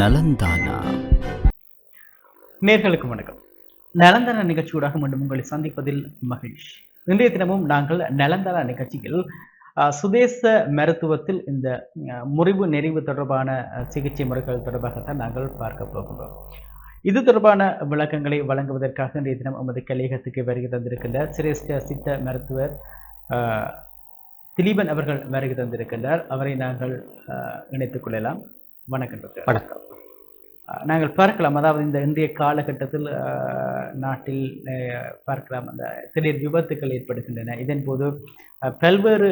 நலந்தானா? நேர்களுக்கு வணக்கம். நலந்தன நிகழ்ச்சியூடாக மீண்டும் உங்களை சந்திப்பதில் மகிழ்ச்சி. இன்றைய தினமும் நாங்கள் நலந்தான நிகழ்ச்சியில் சுதேச மருத்துவத்தில் இந்த முறிவு நெறிவு தொடர்பான சிகிச்சை முறைகள் தொடர்பாகத்தான் நாங்கள் பார்க்க போகிறோம் இது தொடர்பான விளக்கங்களை வழங்குவதற்காக இன்றைய தினம் நமது கலையகத்துக்கு வருகை தந்திருக்கின்ற சிரேஷ்ட சித்த மருத்துவர் திலீபன் அவர்கள் வருகை தந்திருக்கின்றார். அவரை நாங்கள் இணைத்துக் கொள்ளலாம். வணக்கம். வணக்கம் நாங்கள் பார்க்கலாம். அதாவது இந்த இன்றைய காலகட்டத்தில் நாட்டில் பார்க்கலாம். அந்த திடீர் விபத்துக்கள் ஏற்படுகின்றன. இதன் போது பல்வேறு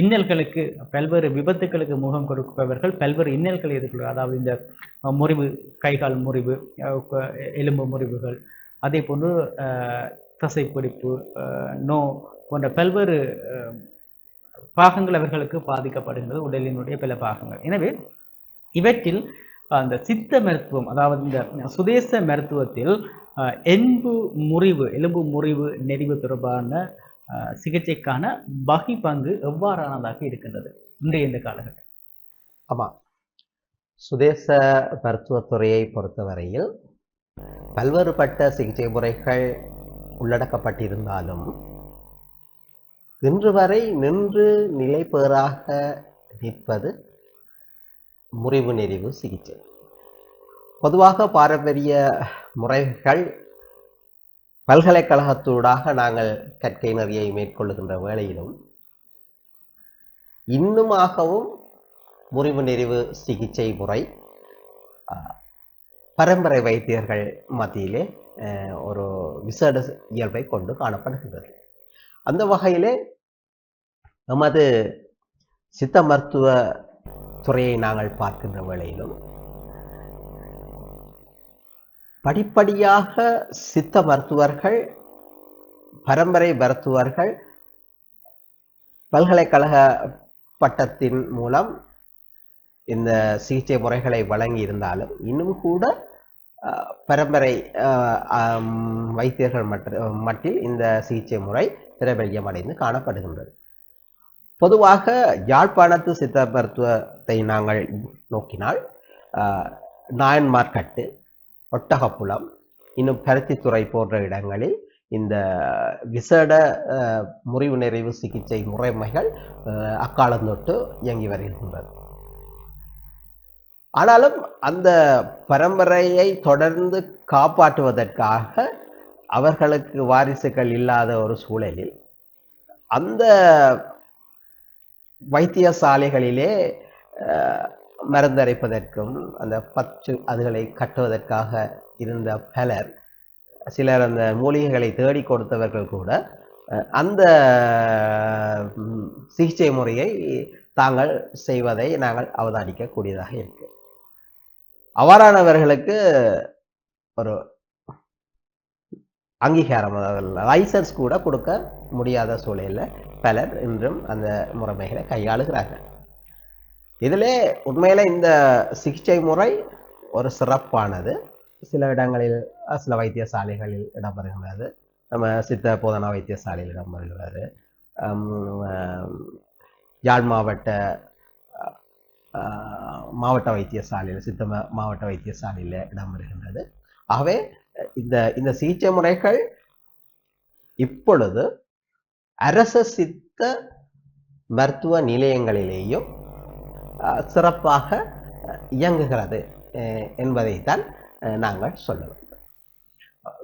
இன்னல்களுக்கு பல்வேறு விபத்துக்களுக்கு முகம் கொடுப்பவர்கள் பல்வேறு இன்னல்களை எதிர்கொள்வார் அதாவது இந்த முறிவு கைகால் முறிவு எலும்பு முறிவுகள் அதே போன்று தசைப்பிடிப்பு நோ போன்ற பல்வேறு பாகங்கள் அவர்களுக்கு பாதிக்கப்படுகின்றது உடலினுடைய பல பாகங்கள். எனவே இவற்றில் அந்த சித்த மருத்துவம் அதாவது இந்த சுதேச மருத்துவத்தில் அஹ், எலும்பு முறிவு எலும்பு முறிவு நெறிவு தொடர்பான சிகிச்சைக்கான வகை பங்கு எவ்வாறானதாக இருக்கின்றது இன்றைய இந்த காலகட்டம்? ஆமாம் சுதேச மருத்துவத்துறையை பொறுத்தவரையில் பல்வேறுபட்ட சிகிச்சை முறைகள் உள்ளடக்கப்பட்டிருந்தாலும் இன்று வரை நின்று நிலை பெறாக நிற்பது முறிவு நெறிவு சிகிச்சை. பொதுவாக பாரம்பரிய முறைகள் பல்கலைக்கழகத்தூடாக நாங்கள் கற்கை நெறியை மேற்கொள்ளுகின்ற வேளையிலும் இன்னுமாகவும் முறிவு நெறிவு சிகிச்சை முறை பரம்பரை வைத்தியர்கள் மத்தியிலே ஒரு விசேட இயல்பை கொண்டு காணப்படுகின்றது. அந்த வகையிலே நமது சித்த மருத்துவ துறையை நாங்கள் பார்க்கின்ற வேளையிலும் படிப்படியாக சித்த மருத்துவர்கள் பரம்பரை மருத்துவர்கள் பல்கலைக்கழக பட்டத்தின் மூலம் இந்த சிகிச்சை முறைகளை வழங்கி இருந்தாலும் இன்னும் கூட பரம்பரை வைத்தியர்கள் மற்ற மட்டில் இந்த சிகிச்சை முறை பிரபல்யம் காணப்படுகின்றது. பொதுவாக யாழ்ப்பாணத்து சித்த மருத்துவத்தை நாங்கள் நோக்கினால் நாயன் நாயன்மார்கட்டு ஒட்டகப்புலம் இன்னும் பருத்தித்துறை போன்ற இடங்களில் இந்த விசேட முறிவு நிறைவு சிகிச்சை முறைமைகள் அக்காலந்தொட்டு இயங்கி வருகின்றது. ஆனாலும் அந்த பரம்பரையை தொடர்ந்து காப்பாற்றுவதற்காக அவர்களுக்கு வாரிசுகள் இல்லாத ஒரு சூழலில் அந்த வைத்தியசாலைகளிலே மருந்தரைப்பதற்கும் அந்த பச்சு அதுகளை கட்டுவதற்காக இருந்த பலர் சிலர் அந்த மூலிகைகளை தேடி கொடுத்தவர்கள் கூட அந்த சிகிச்சை முறையை தாங்கள் செய்வதை நாங்கள் அவதானிக்கக்கூடியதாக இருக்கு. அவ்வாறானவர்களுக்கு ஒரு அங்கீகாரம் அதாவது லைசன்ஸ் கூட கொடுக்க முடியாத சூழலில் பலர் இன்றும் அந்த முறைமைகளை கையாளுகிறார்கள். இதில் உண்மையில் இந்த சிகிச்சை முறை ஒரு சிறப்பானது. சில இடங்களில் சில வைத்தியசாலைகளில் இடம்பெறுகிறது. நம்ம சித்த போதனா வைத்தியசாலையில் இடம்பெறுகிறது. யாழ் மாவட்ட மாவட்ட வைத்தியசாலையில் சித்த மாவட்ட வைத்தியசாலையில் இடம்பெறுகின்றது. ஆகவே இந்த இந்த சிகிச்சை முறைகள் இப்பொழுது அரச சித்த மருத்துவ நிலையங்களிலேயும் அஹ், சிறப்பாக இயங்குகிறது அஹ், என்பதைத்தான் நாங்கள் சொல்லுவோம்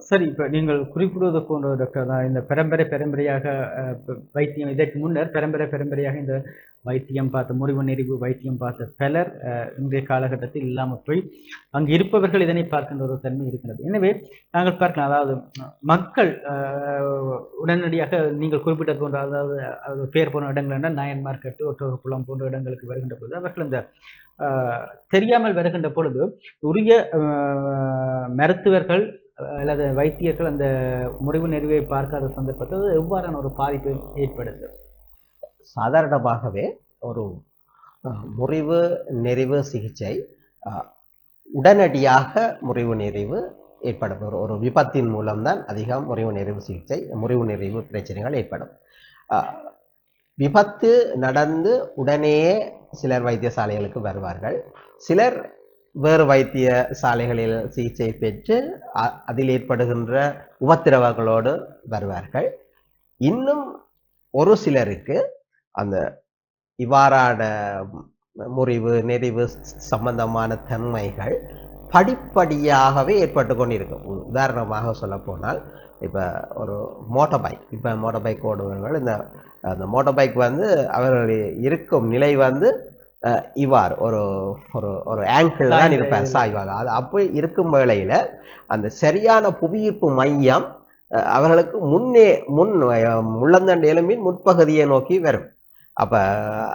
சரி இப்போ நீங்கள் குறிப்பிடுவது போன்ற டாக்டர் தான் இந்த பரம்பரை பரம்பரையாக வைத்தியம் இதற்கு முன்னர் பரம்பரை பரம்பரையாக இந்த வைத்தியம் பார்த்த முறிவு நெறிவு வைத்தியம் பார்த்த பலர் இன்றைய காலகட்டத்தில் இல்லாமல் போய் அங்கு இருப்பவர்கள் இதனை பார்க்கின்ற ஒரு தன்மை இருக்கிறது. எனவே நாங்கள் பார்க்கலாம். அதாவது மக்கள் உடனடியாக நீங்கள் குறிப்பிட்டது போன்ற அதாவது அது பேர் போன இடங்கள் மார்க்கெட்டு நாயன்மார்க்கட்டு ஒட்டகப்புலம் போன்ற இடங்களுக்கு வருகின்ற பொழுது அவர்கள் இந்த தெரியாமல் வருகின்ற பொழுது உரிய மருத்துவர்கள் அல்லது வைத்தியர்கள் அந்த முறிவு நெறிவை பார்க்காத சந்தர்ப்பத்தில் அது எவ்வாறான ஒரு பாதிப்பை ஏற்படுது? சாதாரணமாகவே ஒரு முறிவு நெறிவு சிகிச்சை உடனடியாக முறிவு நிறைவு ஏற்படும். ஒரு ஒரு விபத்தின் மூலம்தான் அதிகம் முறிவு நிறைவு சிகிச்சை முறிவு நிறைவு பிரச்சனைகள் ஏற்படும். விபத்து நடந்து உடனேயே சிலர் வைத்தியசாலைகளுக்கு வருவார்கள். சிலர் வேறு வைத்திய சாலைகளில் சிகிச்சை பெற்று அ- அதில் ஏற்படுகின்ற உபத்திரவங்களோடு வருவார்கள். இன்னும் ஒரு சிலருக்கு அந்த இவ்வாறான முறிவு நெறிவு சம்பந்தமான தன்மைகள் படிப்படியாகவே ஏற்பட்டு கொண்டிருக்கும். உதாரணமாக சொல்லப்போனால் இப்போ ஒரு மோட்டார் பைக் இப்போ மோட்டார் பைக் ஓடுபவர்கள் இந்த அந்த மோட்டார் பைக் வந்து அவர்களுடைய இருக்கும் நிலை வந்து இவ்வாறு. ஒரு ஒரு ஒரு ஆங்கிள் தான் இதுல. சாய்வாக. அது அப்படி இருக்கும் வேளையில அந்த சரியான புவியீர்ப்பு மையம் அவர்களுக்கு முன்னே முன் முள்ளந்தண்டு எலும்பின் முற்பகுதியை நோக்கி வரும். அப்ப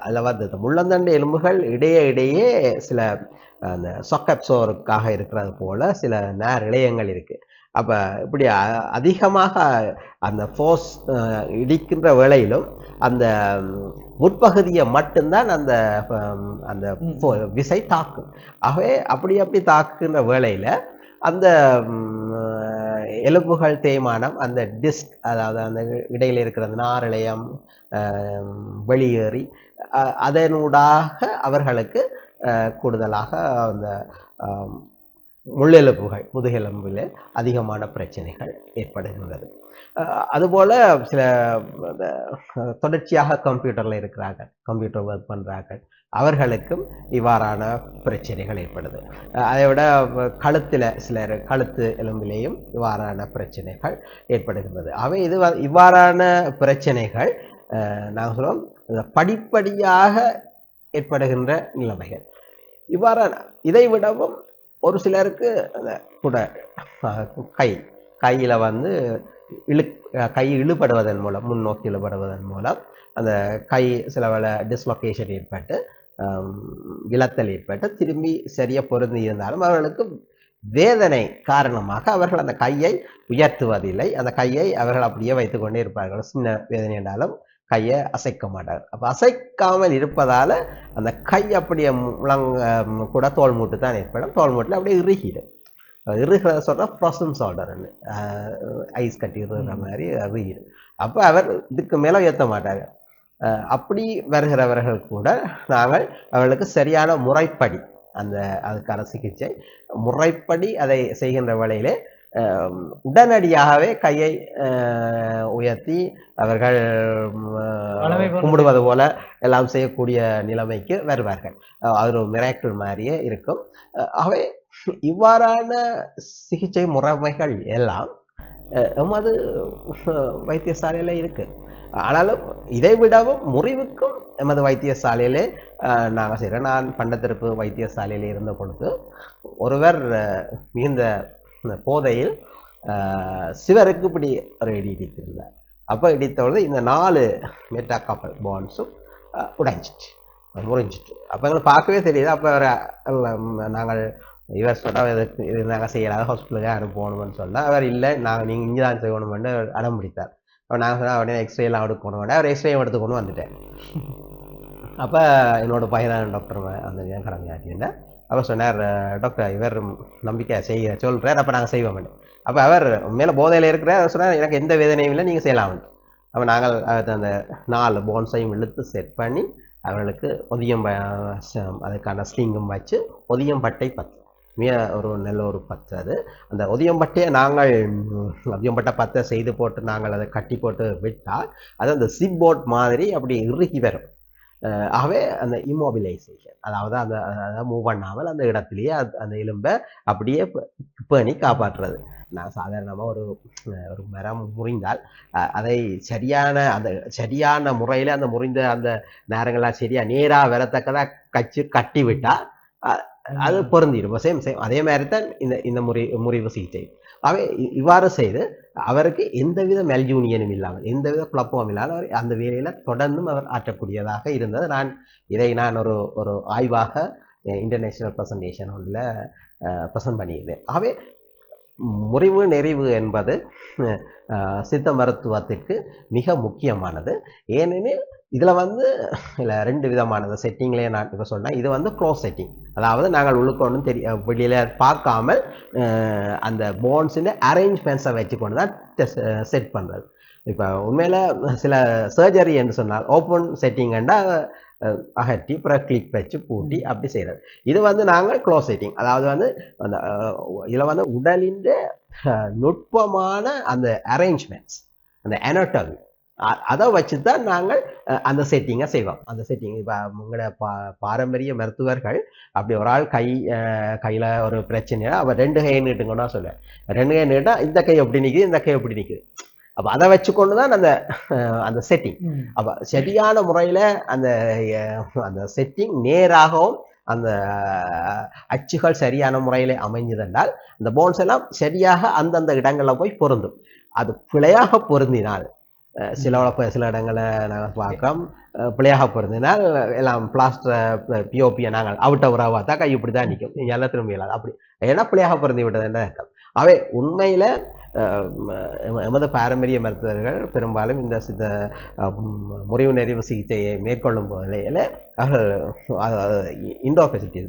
அதில் வந்து முள்ளந்தண்டு எலும்புகள் இடையே இடையே சில அந்த சொக்கப்சோருக்காக இருக்கிறது போல சில நேர் இழையங்கள் இருக்கு. அப்ப இப்படி அதிகமாக அந்த ஃபோர்ஸ் இடிக்கின்ற வேளையிலும் அந்த முற்பகுதியை மட்டும்தான் அந்த அந்த விசை தாக்கும். ஆகவே அப்படி அப்படி தாக்குகின்ற வேளையில அந்த எலும்புகள் தேய்மானம் அந்த டிஸ்க் அதாவது அந்த இடையில இருக்கிற அந்த நாரிழையம் வெளியேறி அதனூடாக அவர்களுக்கு கூடுதலாக அந்த முள்ளெலும்புகள் முதுகெலும்பில் அதிகமான பிரச்சனைகள் ஏற்படுகின்றது. அதுபோல் சில தொடர்ச்சியாக கம்ப்யூட்டரில் இருக்கிறார்கள் கம்ப்யூட்டர் ஒர்க் பண்ணுறாங்க அவர்களுக்கும் இவ்வாறான பிரச்சனைகள் ஏற்படுது. அதை விட கழுத்தில் சிலர் கழுத்து எலும்பிலேயும் இவ்வாறான பிரச்சனைகள் ஏற்படுகின்றது. அவை இது இவ்வாறான பிரச்சனைகள் நாங்கள் சொல்லுவோம் படிப்படியாக ஏற்படுகின்ற நிலைமைகள். இவ்வாறான இதை விடவும் ஒரு சிலருக்கு அந்த கூட கை கையில் வந்து இழு கை இழுபடுவதன் மூலம் முன்னோக்கி இழுபடுவதன் மூலம் அந்த கை சில வேலை டிஸ்லொகேஷன் ஏற்பட்டு இழத்தல் ஏற்பட்டு திரும்பி சரியாக பொருந்தி இருந்தாலும் அவர்களுக்கு வேதனை காரணமாக அவர்கள் அந்த கையை உயர்த்துவதில்லை. அந்த கையை அவர்கள் அப்படியே வைத்துக்கொண்டே இருப்பார்கள். சின்ன வேதனை என்றாலும் கையை அசைக்க மாட்டார்கள் அப்ப அசைக்காமல் இருப்பதால அந்த கை அப்படியே முழங்க கூட தோல் மூட்டு தான் ஏற்படும். தோல் மூட்டில் அப்படியே இறுகிடும். இறுகிறத சொல்ற ஃப்ரோசன் சால்டர்னு ஐஸ் கட்டி இறுகிற மாதிரி இறுகிடும் அப்போ அவர் இதுக்கு மேலே உயர்த்த மாட்டாங்க அப்படி வருகிறவர்கள் கூட நாங்கள் அவர்களுக்கு சரியான முறைப்படி அந்த அதுக்கான சிகிச்சை முறைப்படி அதை செய்கின்ற வேளையிலே உடனடியாகவே கையை உயர்த்தி அவர்கள் கும்பிடுவது போல எல்லாம் செய்யக்கூடிய நிலைமைக்கு வருவார்கள். அது ஒரு மிராக்கிள் மாதிரியே இருக்கும். ஆகவே இவ்வாறான சிகிச்சை முறைமைகள் எல்லாம் எமது வைத்தியசாலையில இருக்கு. ஆனாலும் இதை விடவும் முறிவுக்கும் எமது வைத்தியசாலையிலே அஹ், நாங்க செய்கிறோம் நான் பண்டத்திருப்பு வைத்தியசாலையில இருந்த பொழுது ஒருவர் மிகுந்த இந்த போதையில் சிவருக்கு இப்படி ஒரு இடி இடித்திருந்தார். அப்போ இடித்த பொழுது இந்த நாலு மெட்டா கப்பல் பான்ஸும் உடைஞ்சிட்டு முறிஞ்சிட்டு அப்போ எங்களுக்கு பார்க்கவே தெரியுது. அப்போ அவர் நாங்கள் இவர் சொன்னால் எதுக்கு இது நாங்கள் செய்யலாத ஹாஸ்பிட்டலுக்கு அனுப்பணும்னு சொன்னால் அவர் இல்லை நாங்கள் நீங்கள் இங்கே தான் செய்யணும்னு அடம் பிடித்தார். அப்போ நாங்கள் சொன்னால் உடனே எக்ஸ்ரேலாம் எடுக்கணும். அவர் எக்ஸ்ரேயும் எடுத்து கொண்டு வந்துட்டேன் அப்போ என்னோடய பையன் டாக்டர் அந்த என் அவர் சொன்னார் டாக்டர் இவர் நம்பிக்கை செய்ய சொல்கிறார் அப்போ நாங்கள் செய்வோம் அப்போ அவர் மேலே போதையில் இருக்கிற சொன்னார் எனக்கு எந்த வேதனையும் இல்லை நீங்கள் செய்யலாம் அப்போ நாங்கள் அது அந்த நாலு போன்ஸையும் இழுத்து செட் பண்ணி அவர்களுக்கு ஒதியம் ப- அதுக்கான ஸ்லிங்கும் வச்சு ஒதியம் பட்டை பத்து. மிக ஒரு நல்ல ஒரு பத்து அது. அந்த ஒதியம்பட்டையை நாங்கள் ஒதியம்பட்டை பத்தை செய்து போட்டு நாங்கள் அதை கட்டி போட்டு விட்டால் அது அந்த சிப் போட் மாதிரி அப்படி இறுகி வரும். ஆகவே அந்த இம்மோபிலைசேஷன் அதாவது அந்த அதை மூவ் பண்ணாமல் அந்த இடத்துலயே அந்த எலும்பை அப்படியே பேணி காப்பாற்றுறது நான் சாதாரணமாக ஒரு ஒரு மரம் முறிந்தால் அதை சரியான அந்த சரியான முறையில் அந்த முறிந்த அந்த நேரங்கள்லாம் சரியா நேராக வரத்தக்கதா கச்சு கட்டி விட்டா அஹ், அது பொருந்திடும் சேம் சேம் அதே மாதிரி தான் இந்த இந்த முறி முறிவு சிகிச்சை அவை இவ்வாறு செய்து அவருக்கு எந்தவித மெல்ஜூனியனும் இல்லாமல் எந்தவித குழப்பமும் இல்லாமல் அவர் அந்த வேலையில் தொடர்ந்தும் அவர் ஆற்றக்கூடியதாக இருந்தது. நான் இதை நான் ஒரு ஒரு ஆய்வாக இன்டர்நேஷ்னல் ப்ரெசன்டேஷன் ஒன்றில் ப்ரெசன்ட் பண்ணியிருந்தேன். ஆகவே முறிவு நெறிவு என்பது சித்த மருத்துவத்திற்கு மிக முக்கியமானது. ஏனெனில் இதில் வந்து இல்லை ரெண்டு விதமானது. செட்டிங்லேயே நான் இப்போ சொன்னேன். இது வந்து க்ளோஸ் செட்டிங் அதாவது நாங்கள் உள்ளுக்கு ஒன்றும் தெரிய வெளியில் பார்க்காமல் அந்த போன்ஸின் அரேஞ்ச்மெண்ட்ஸை வச்சுக்கொண்டு தான் செட் பண்ணுறது இப்போ உண்மையில் சில சர்ஜரி என்று சொன்னால் ஓப்பன் செட்டிங்கன்னா அகற்றி அப்புறம் கிளிப் வச்சு பூட்டி அப்படி செய்யறது. இது வந்து நாங்கள் க்ளோஸ் செட்டிங் அதாவது வந்து அந்த இதுல வந்து உடலின் நுட்பமான அந்த அரேஞ்ச்மெண்ட்ஸ் அந்த anatomy அ- அதை வச்சு தான் நாங்கள் அந்த செட்டிங்கை செய்வோம். அந்த செட்டிங் இப்போ உங்களோட பா பாரம்பரிய மருத்துவர்கள் அப்படி ஒரு ஆள் கை கையில ஒரு பிரச்சனையா அவர் ரெண்டு கை நீட்டுங்கன்னா சொல்லுவேன். ரெண்டு கை நீட்டா இந்த கை எப்படி நிக்குது இந்த கை எப்படி நிக்குது? அப்ப அதை வச்சுக்கொண்டு தான் அந்த அந்த செட்டிங் அப்ப சரியான முறையில அந்த அந்த செட்டிங் நேராகவும் அந்த அச்சுகள் சரியான முறையில அமைஞ்சதென்றால் அந்த போன்ஸ் எல்லாம் சரியாக அந்தந்த இடங்கள்ல போய் பொருந்தும். அது பிழையாக பொருந்தினால் சில சில இடங்களை நாங்கள் பார்க்கிறோம். பிழையாக பொருந்தினால் எல்லாம் பிளாஸ்டர் பிஓபியை நாங்கள் அவுட்ட உறவா தான் கை இப்படி தான் நிற்கும். எல்லாம் திரும்ப இயலாது அப்படி. ஏன்னா பிழையாக பொருந்தி விட்டது என்ன அவை உண்மையில எமது பாரம்பரிய மருத்துவர்கள் பெரும்பாலும் இந்த சித்த முறிவு நெறிவு சிகிச்சையை மேற்கொள்ளும் நிலையில் அவர்கள் இண்டோ ஃபெசிலிட்டி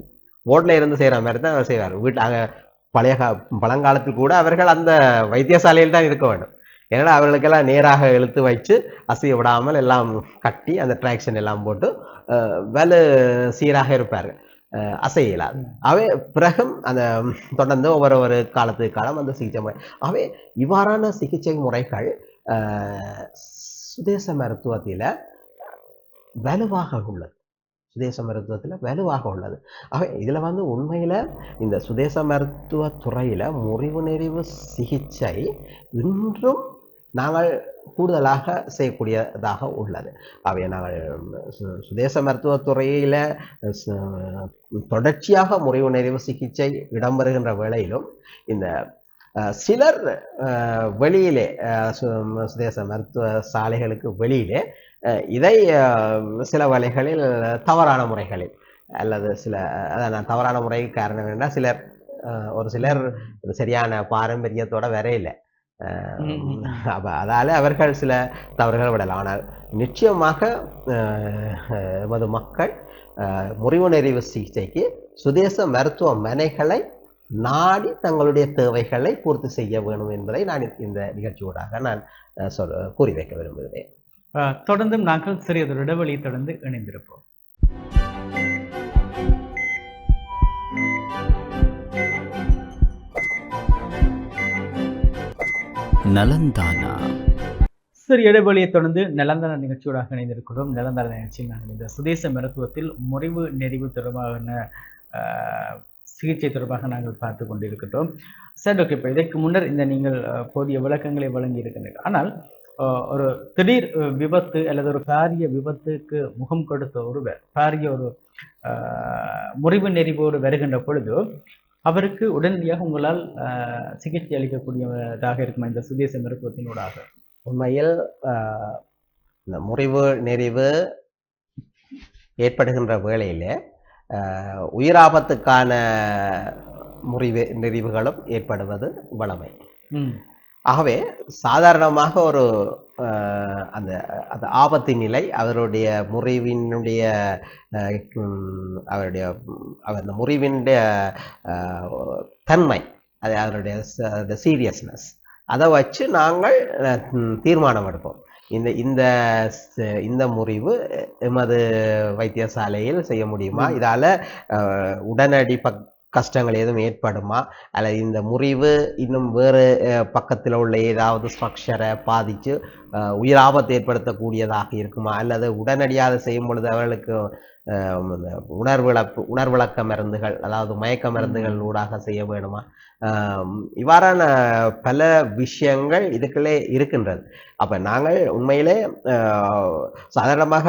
ஓட்டில் இருந்து செய்கிற மாதிரி தான் அவர் செய்வார். வீட்டு அங்கே பழைய கா பழங்காலத்தில் கூட அவர்கள் அந்த வைத்தியசாலையில் தான் இருக்க வேண்டும். ஏன்னா அவர்களுக்கெல்லாம் நேராக இழுத்து வச்சு அசைய விடாமல் எல்லாம் கட்டி அந்த ட்ராக்ஷன் எல்லாம் போட்டு வேலை சீராக இருப்பார்கள். அசைய இயலாது அவை பிறகும் அந்த தொடர்ந்து ஒவ்வொரு ஒரு காலத்துக்கு காலம் அந்த சிகிச்சை முறை. அவை இவ்வாறான சிகிச்சை முறைகள் சுதேச மருத்துவத்தில் வலுவாக உள்ளது. சுதேச மருத்துவத்தில் வலுவாக உள்ளது. ஆக இதில் வந்து உண்மையில் இந்த சுதேச மருத்துவ துறையில் முறிவு நெறிவு சிகிச்சை இன்றும் நாங்கள் கூடுதலாக செய்யக்கூடியதாக உள்ளது. அவை நாங்கள் சுதேச மருத்துவத்துறையில் தொடர்ச்சியாக முறைவு நிறைவு சிகிச்சை இடம்பெறுகின்ற வேளையிலும் இந்த சிலர் வெளியிலே சு- சுதேச மருத்துவ சாலைகளுக்கு வெளியிலே இதை சில வழிகளில் தவறான முறைகளில் அல்லது சில அதான் தவறான முறைக்கு காரணம் என்னன்னா சிலர் ஒரு சிலர் சரியான பாரம்பரியத்தோட வரையில. அதால அவர்கள் சில தவறுகள் விடலாம். ஆனால் நிச்சயமாக எமது மக்கள் முறிவு நெறிவு சிகிச்சைக்கு சுதேச மருத்துவமனைகளை நாடி தங்களுடைய தேவைகளை பூர்த்தி செய்ய வேணும் என்பதை நான் இந்த நிகழ்ச்சியூடாக நான் சொல் கூறி வைக்க விரும்புகிறேன். தொடர்ந்தும் நாங்கள் சிறியதொரு இடைவெளியை தொடர்ந்து இணைந்திருப்போம். நலந்தானா? சரி இடைவெளியை தொடர்ந்து நலந்தான நிகழ்ச்சியோடாக இணைந்திருக்கிறோம். நலந்தான நிகழ்ச்சியில் நாங்கள் இந்த சுதேச மருத்துவத்தில் முறிவு நெறிவு தொடர்பான சிகிச்சை தொடர்பாக நாங்கள் பார்த்து கொண்டிருக்கிறோம் சார் ஓகே இப்போ இதற்கு முன்னர் இந்த நீங்கள் போதிய விளக்கங்களை வழங்கி இருக்கின்றீர்கள் ஆனால் ஒரு திடீர் விபத்து அல்லது ஒரு பாரிய விபத்துக்கு முகம் கொடுத்த ஒருவர் பாரிய ஒரு முறிவு நெறிவோடு வருகின்ற பொழுது அவருக்கு உடனடியாக உங்களால் சிகிச்சை அளிக்கக்கூடியதாக இருக்கும்? இந்த சுதேச மருத்துவத்தினூடாக உண்மையில் இந்த முறிவு நெறிவு ஏற்படுகின்ற வேளையில உயிராபத்துக்கான முறிவு நெறிவுகளும் ஏற்படுவது வளமை. ஆகவே சாதாரணமாக ஒரு அந்த அந்த ஆபத்து நிலை அவருடைய முறிவினுடைய அவருடைய அவர் அந்த முறிவினுடைய தன்மை அது அவருடைய சீரியஸ்னஸ் அதை வச்சு நாங்கள் தீர்மானம் எடுப்போம். இந்த இந்த இந்த முறிவு எமது வைத்தியசாலையில் செய்ய முடியுமா. இதால உடனடி பக் கஷ்டங்கள் எதுவும் ஏற்படுமா? அல்லது இந்த முறிவு இன்னும் வேறு பக்கத்தில் உள்ள ஏதாவது ஸ்ட்ரக்சரை பாதித்து உயிராபத்தை ஏற்படுத்தக்கூடியதாக இருக்குமா? அல்லது உடனடியாக செய்யும் பொழுது அவர்களுக்கு உணர்விழப்பு உணர்விளக்க மருந்துகள் அதாவது மயக்க மருந்துகள் ஊடாக செய்ய வேணுமா? இவ்வாறான பல விஷயங்கள் இதுக்குள்ளே இருக்கின்றது. அப்ப நாங்கள் உண்மையிலே சாதாரணமாக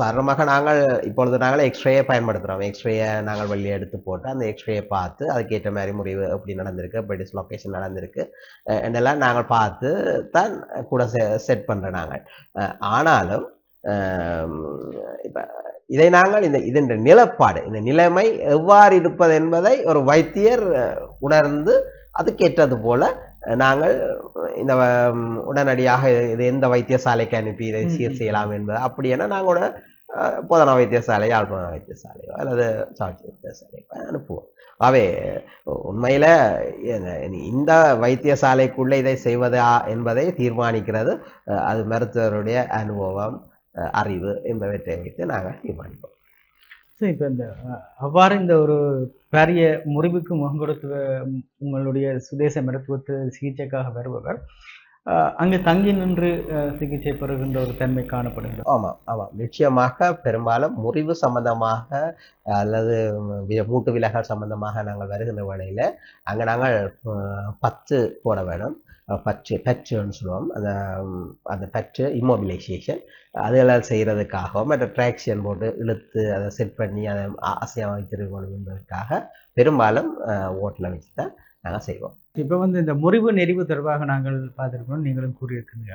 சாதாரணமாக நாங்கள் இப்பொழுது நாங்கள் எக்ஸ்ரேயை பயன்படுத்துகிறோம் எக்ஸ்ரேயை நாங்கள் வெளியே எடுத்து போட்டு அந்த எக்ஸ்ரேயை பார்த்து அதுக்கேற்ற மாதிரி முடிவு எப்படி நடந்திருக்கு எப்படி டிஸ்லொகேஷன் நடந்திருக்கு என்னெல்லாம் நாங்கள் பார்த்து தான் கூட செட் பண்ணுறோம் நாங்கள். ஆனாலும் இப்போ இதை நாங்கள் இந்த இதன் நிலப்பாடு இந்த நிலைமை எவ்வாறு இருப்பது என்பதை ஒரு வைத்தியர் உணர்ந்து அதுக்கேற்றது போல நாங்கள் இந்த உடனடியாக இது- எந்த வைத்தியசாலைக்கு அனுப்பி இதை சீர். செய்யலாம் என்பது அப்படி என நாங்களோட போதனா வைத்தியசாலை யாழ்ப்பாண வைத்தியசாலையோ அல்லது சாட்சி வைத்தியசாலையோ அனுப்புவோம் அவே உண்மையில இந்த வைத்தியசாலைக்குள்ள இதை செய்வதா என்பதை தீர்மானிக்கிறது அது மருத்துவருடைய அனுபவம் அறிவு என்பவற்றை வைத்து நாங்கள் தீர்மானிப்போம். ஸோ இப்போ இந்த அவ்வாறு இந்த ஒரு பெரிய முறிவுக்கு முகம் கொடுத்து உங்களுடைய சுதேச மருத்துவத்தில் சிகிச்சைக்காக வருபவர் அங்கு தங்கி நின்று சிகிச்சை பெறுகின்ற ஒரு தன்மை காணப்படுகிறது. ஆமாம் ஆமாம் நிச்சயமாக பெரும்பாலும் முறிவு சம்பந்தமாக அல்லது மூட்டு விலகல் சம்பந்தமாக நாங்கள் வருகின்ற வேளையில் அங்கே நாங்கள் பத்து போட வேணும். பச்சு பற்று பற்றுன்னு சொல்லுவோம். அந்த அந்த பற்று இம்மோபிலைசேஷன் அதுகளால் செய்கிறதுக்காகவும் மற்ற ட்ராக்ஷன் போட்டு இழுத்து அதை செட் பண்ணி அதை ஆசையாக வைத்திருக்கணும் என்பதற்காக பெரும்பாலும் ஓட்டில் வச்சு தான் நாங்கள் செய்வோம். இப்போ வந்து இந்த முறிவு நெறிவு தொடர்பாக நாங்கள் பார்த்திருக்கோம் நீங்களும் கூறியிருக்கீங்க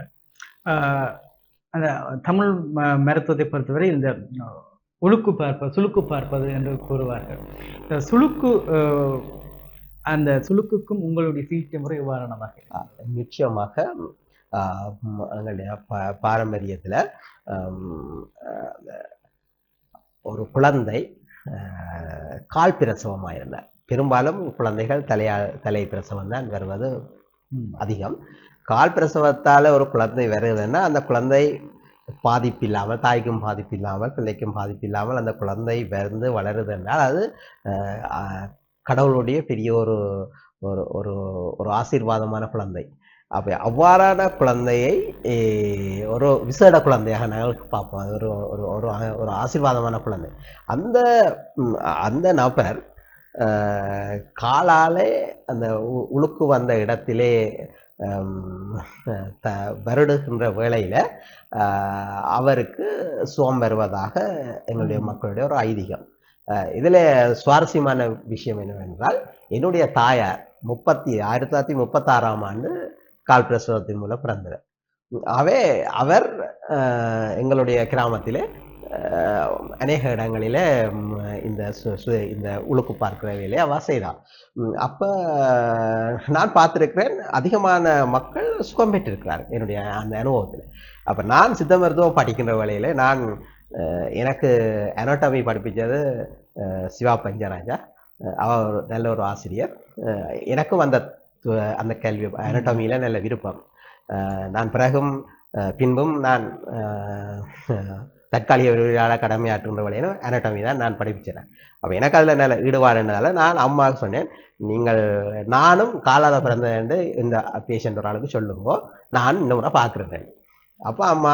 அந்த தமிழ் ம- மருத்துவத்தை பொறுத்தவரை இந்த உழுக்கு பார்ப்பது சுளுக்கு பார்ப்பது என்று கூறுவார்கள். இந்த சுளுக்கு அஹ், அந்த சுளுக்குக்கும் உங்களுடைய சிகிச்சை முறை எவ்வாறானதாக நிச்சயமாக எங்களுடைய பா பாரம்பரியத்தில் ஒரு குழந்தை கால் பிரசவமாக இருந்தார் பெரும்பாலும் குழந்தைகள் தலையா தலை பிரசவம் தான் வருவது. அதிகம். கால் பிரசவத்தால் ஒரு குழந்தை வருதுன்னா அந்த குழந்தை பாதிப்பில்லாமல் தாய்க்கும் பாதிப்பில்லாமல் பிள்ளைக்கும் பாதிப்பில்லாமல் அந்த குழந்தை பிறந்து வளருது என்றால் அது கடவுளுடைய பெரிய ஒரு ஒரு ஒரு ஒரு ஆசீர்வாதமான குழந்தை. அப்போ அவ்வாறான குழந்தையை ஒரு விசேட குழந்தையாக நாங்கள் பார்ப்போம். ஒரு ஒரு ஒரு ஆசீர்வாதமான குழந்தை. அந்த அந்த நபர் காலாலே அந்த உழுக்கு வந்த இடத்திலே த வருடுகின்ற வேளையில் அவருக்கு சுகம் வருவதாக எங்களுடைய. மக்களுடைய ஒரு ஐதீகம் இதுல சுவாரஸ்யமான விஷயம் என்னவென்றால் என்னுடைய தாயார் முப்பத்தி ஆயிரத்தி தொள்ளாயிரத்தி முப்பத்தாறாம் ஆண்டு கால் பிரசவத்தின் மூலம் பிறந்தார் அவே அவர் எங்களுடைய கிராமத்திலே அநேக இடங்களில் இந்த சு- இந்த உழுக்கு பார்க்குற வேலையை அவள் செய்தாள் அப்போ நான் பார்த்துருக்கிறேன் அதிகமான மக்கள் சுகம் பெற்றிருக்கிறார் என்னுடைய அந்த அனுபவத்தில். அப்போ நான் சித்த மருத்துவம் படிக்கின்ற வேலையில் நான் எனக்கு அனோட்டமி படிப்பிச்சது சிவா பஞ்சராஜா. அவர் நல்ல ஒரு ஆசிரியர். எனக்கும் அந்த அந்த கேள்வி அனோட்டமியில் நல்ல விருப்பம். நான் பிறகும் பின்பும் நான் தற்காலிக விரிவாளர் கடமையாற்றுகின்ற வழியில அனட்டமி தான் நான் படிப்பிச்சேன் அப்போ எனக்கு அதில் நல்ல ஈடுபாடுன்றதால நான் அம்மாவுக்கு சொன்னேன் நீங்கள் நானும் காலாத பிறந்தேன் இந்த பேஷண்ட் ஒரு ஆளுக்கு சொல்லுங்கோ நான் இன்னும் பார்க்குறேன். அப்போ அம்மா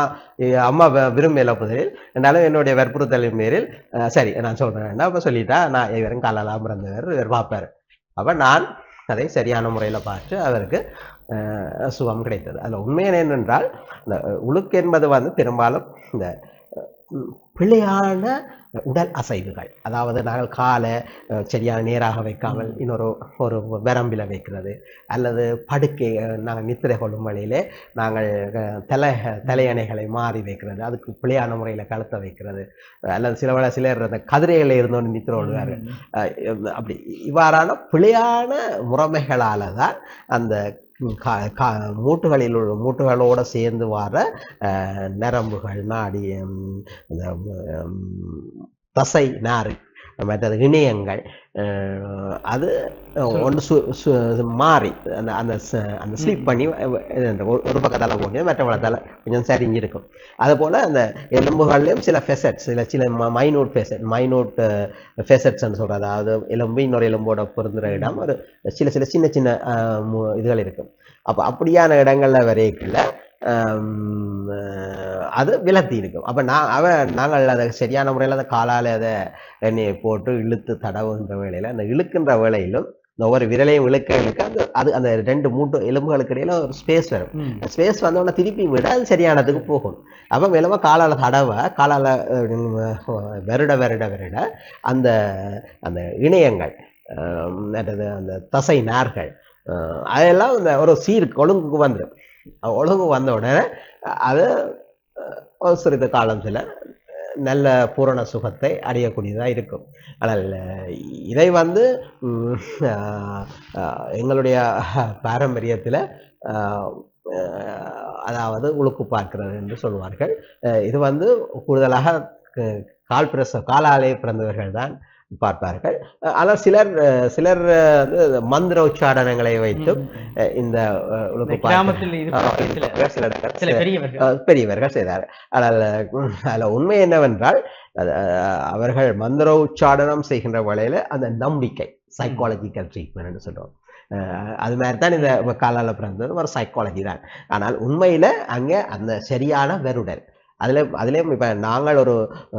அம்மா வி- விரும்பல புதலில் இருந்தாலும் என்னுடைய வற்புறுத்தலின் பேரில் சரி நான் சொல்கிறேன் அப்போ சொல்லிட்டா நான் இவரும் காலாலாம் பிறந்தவர் இவர் பார்ப்பார். அப்போ நான் அதை சரியான முறையில் பார்த்து அவருக்கு சுகம் கிடைத்தது. அதில் உண்மையான என்னென்றால் இந்த உழுக்கு என்பது வந்து பெரும்பாலும் இந்த பிழையான உடல் அசைவுகள். அதாவது நாங்கள் காலை சரியான நேராக வைக்காமல் இன்னொரு ஒரு வரம்பில் வைக்கிறது. அல்லது படுக்கை நாங்கள் நித்திரை கொள்ளும் வழியிலே நாங்கள் தலை தலையணைகளை மாறி வைக்கிறது. அதுக்கு பிழையான முறையில் கழுத்த வைக்கிறது. அல்லது சில வேளை சிலர் அந்த கதிரையில் இருந்தோன்னு நித்திரை கொள்வார். அப்படி இவ்வாறான பிழையான முறைமைகளால தான் அந்த மூட்டுகளில் உள்ள மூட்டுகளோட சேர்ந்து வர நரம்புகள் நாடி இந்த தசை நாறு மற்றது இணையங்கள் அது ஒன்று மாறி அந்த அந்த அந்த ஸ்லிப் பண்ணி ஒரு பக்கத்தால் போகும் மற்ற பக்கத்தால் கொஞ்சம் சரிஞ்சிருக்கும் அதுபோல் அந்த எலும்புகள்லையும் சில ஃபெசட்ஸ் சில சில மைனூட் ஃபெசட் மைனூட் ஃபெசட்ஸ்ன்னு சொல்கிறது அதாவது எலும்பு இன்னொரு எலும்போட பொருந்துற இடம் ஒரு சில சில சின்ன சின்ன இதுகள் இருக்கும். அப்போ அப்படியான இடங்கள்ல ஆஹ், அது விலத்தி இருக்கும். அப்போ நான் அவன் நாங்கள் அதை சரியான முறையில் அந்த காலால் அதை எண்ணெயை போட்டு இழுத்து தடவுகின்ற வேளையில் அந்த இழுக்கின்ற வேளையிலும் இந்த ஒவ்வொரு விரலையும் இழுக்க இழுக்க அந்த அது அந்த ரெண்டு மூட்டு எலும்புகளுக்கு இடையில ஒரு ஸ்பேஸ் வரும். ஸ்பேஸ் வந்தோடனே திருப்பி விட அது சரியானதுக்கு போகும். அப்போ மெலவா காலால் தடவை காலால் வருட வருட வருட அந்த அந்த இணையங்கள் அந்த தசை நார்கள் அதெல்லாம் இந்த ஒரு சீர் ஒழுங்குக்கு வந்துடும் ஒழுங்கு வந்த உடனே அது ஒரு சிறிது காலம் சில நல்ல பூரண சுகத்தை அடையக்கூடியதாக இருக்கும். ஆனால் இதை வந்து எங்களுடைய பாரம்பரியத்தில் அதாவது உழுக்கு பார்க்கிறது என்று சொல்வார்கள். இது வந்து கூடுதலாக க- கால் பிரச காலாலே பிறந்தவர்கள் தான் பார்ப்பார்கள். ஆனால் சிலர் சிலர் வந்து மந்திர உச்சாடனங்களை வைத்தும் இந்த பெரியவர்கள். செய்தார். ஆனால் அதுல உண்மை என்னவென்றால் அவர்கள் மந்திர உச்சாடனம் செய்கின்ற வேளையில அந்த நம்பிக்கை சைக்காலஜிக்கல் ட்ரீட்மெண்ட் சொல்றோம். அஹ், அது மாதிரி தான் இந்த காலால பிறந்தது ஒரு சைக்காலஜி தான். ஆனால் உண்மையில அங்க அந்த சரியான வெருடல் அதுல அதுலேயும் இப்ப நாங்கள் ஒரு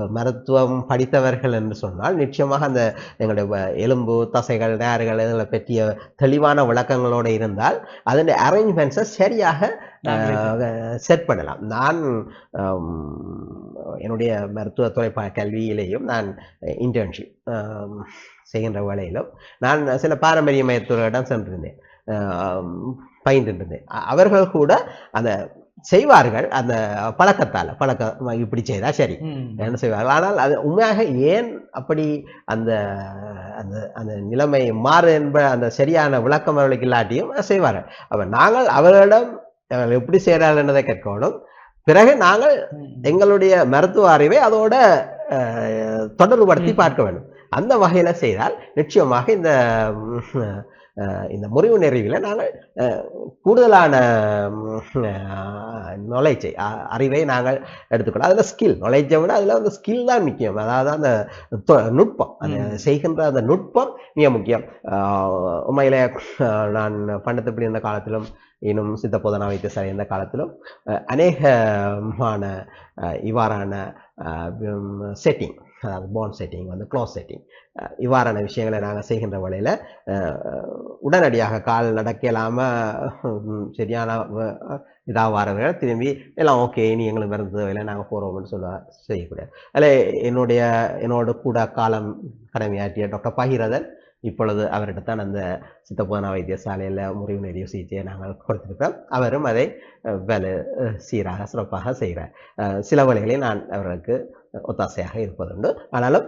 மருத்துவம் படித்தவர்கள் என்று சொன்னால் நிச்சயமாக அந்த எங்களுடைய எலும்பு தசைகள் நேர்கள் இதில் பற்றிய தெளிவான விளக்கங்களோடு இருந்தால் அதன் அரேஞ்ச்மெண்ட்ஸை சரியாக செட் பண்ணலாம். நான் என்னுடைய மருத்துவத்துறை ப கல்வியிலேயும் நான் இன்டர்ன்ஷிப் செய்கின்ற வேளையிலும் நான் சில பாரம்பரிய மருத்துவர்களிடம் சென்றிருந்தேன். ஆம், பயின்று இருந்தேன் அ- அவர்கள் கூட அந்த செய்வார்கள் அந்த பழக்கத்தால் பழக்கம் இப்படி செய்தா சரி. என்ன செய்வார்கள் ஆனால் அது உண்மையாக ஏன் அப்படி அந்த அந்த அந்த நிலைமை மாறு என்ப அந்த சரியான விளக்கம் அவர்களுக்கு இல்லாட்டியும் செய்வார்கள் அப்ப நாங்கள் அவர்களிடம் அவர்கள் எப்படி செய்கிறார்கள் என்பதை கேட்கணும் பிறகு நாங்கள். எங்களுடைய மருத்துவ அறிவை அதோட தொடர்புபடுத்தி. பார்க்க வேண்டும் அந்த வகையில செய்தால் நிச்சயமாக இந்த இந்த முறிவு நிறைவில நாங்கள் கூடுதலான நாலேஜை அறிவை நாங்கள் எடுத்துக்கொள்ளலாம் அதில் ஸ்கில் நாலேஜை விட அதில் அந்த ஸ்கில் தான் முக்கியம். அதாவது அந்த நுட்பம் அந்த. செய்கின்ற அந்த நுட்பம் மிக முக்கியம். உண்மையிலே நான் பண்டத்துப்படி இருந்த காலத்திலும் இன்னும் சித்தப்போதனா வைத்தியசாலை இருந்த காலத்திலும் அநேகமான இவ்வாறான செட்டிங் அதாவது போன் செட்டிங் வந்து க்ளோஸ் செட்டிங் இவ்வாறான விஷயங்களை நாங்கள் செய்கின்ற வேளையில் உடனடியாக கால் நடக்க இல்லாமல் சரியான இதாக வரவர்கள் திரும்பி எல்லாம் ஓகே இனி எங்களுக்கு மருந்து தேவையில்லை நாங்கள் போகிறோம்னு சொல்ல செய்யக்கூடாது அதில் என்னுடைய என்னோட கூட காலம் கடமையாற்றிய டாக்டர் பகிரதன் இப்பொழுது அவரிடத்தான் அந்த சித்தப்போதனா வைத்தியசாலையில் முறிவு நெறிய சிகிச்சையை நாங்கள் கொடுத்துருக்கோம் அவரும் அதை அஹ், வலு சீராக சிறப்பாக செய்கிறார். சில வழிகளை நான் அவர்களுக்கு ஒத்தாசையாக இருப்பதுண்டு ஆனாலும்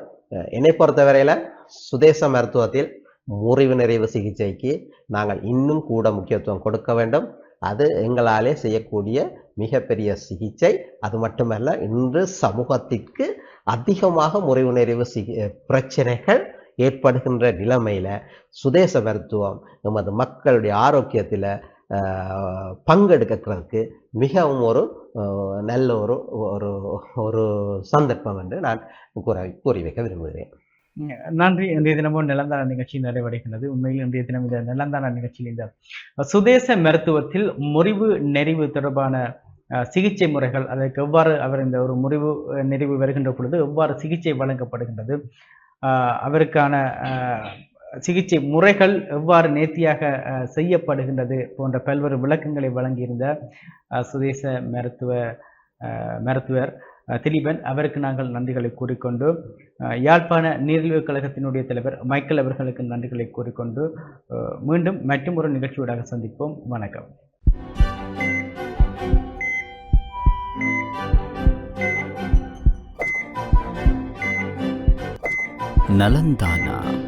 என்னை பொறுத்தவரையில் சுதேச மருத்துவத்தில் முறிவு நிறைவு சிகிச்சைக்கு நாங்கள் இன்னும் கூட முக்கியத்துவம் கொடுக்க வேண்டும் அது எங்களாலே செய்யக்கூடிய மிகப்பெரிய சிகிச்சை அது மட்டுமல்ல இன்று சமூகத்திற்கு அதிகமாக முறிவு நிறைவு சிகி பிரச்சனைகள் ஏற்படுகின்ற நிலைமையில் சுதேச மருத்துவம் நமது மக்களுடைய ஆரோக்கியத்தில் பங்கெடுக்கிறதுக்கு மிகவும் ஒரு நல்ல ஒரு ஒரு ஒரு சந்தர்ப்பம் என்று நான் கூற கூறி வைக்க விரும்புகிறேன். நன்றி. இன்றைய தினமும் நிலந்தான நிகழ்ச்சி நிறைவடைகின்றது. உண்மையில் இன்றைய தினம் இந்த நிலந்தான நிகழ்ச்சியில் இந்த சுதேச மருத்துவத்தில் முறிவு நெறிவு தொடர்பான சிகிச்சை முறைகள் அதற்கு எவ்வாறு அவர் இந்த ஒரு முறிவு நெறிவு வருகின்ற பொழுது எவ்வாறு சிகிச்சை வழங்கப்படுகின்றது அவருக்கான சிகிச்சை முறைகள் எவ்வாறு நேர்த்தியாக செய்யப்படுகின்றது போன்ற பல்வேறு விளக்கங்களை வழங்கியிருந்த சுதேச மருத்துவ மருத்துவர் திலீபன் அவருக்கு நாங்கள் நன்றிகளை கூறிக்கொண்டு யாழ்ப்பாண நீரிழிவு கழகத்தினுடைய தலைவர் மைக்கேல் அவர்களுக்கு நன்றிகளை கூறிக்கொண்டு மீண்டும் மற்றும் ஒரு நிகழ்ச்சியோடாக சந்திப்போம். வணக்கம். நலந்தானா.